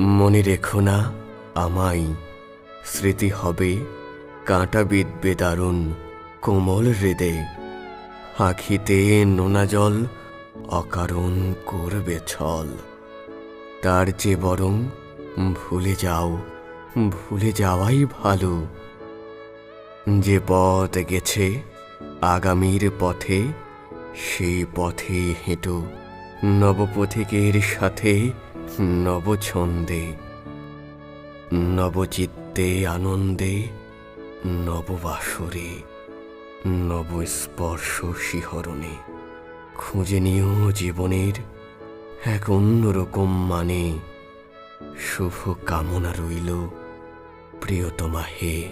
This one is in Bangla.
মনে রেখো না, আমায়। স্মৃতি হবে কাঁটা বিদবে দারুণ কোমল হৃদে। আখিতে নোনা জল অকারণ করবে ছল। তার যে বরং ভুলে যাও, ভুলে যাওয়াই ভালো। যে পথ গেছে আগামীর পথে সেই পথে হেঁটো। নবপথিকের সাথে নবছন্দে, নবচিত্তে আনন্দে, নববাসরে নবস্পর্শ শিহরণে খুঁজে নিও জীবনের এক অন্যরকম মানে। শুভ কামনা রইল, প্রিয়তমা হে।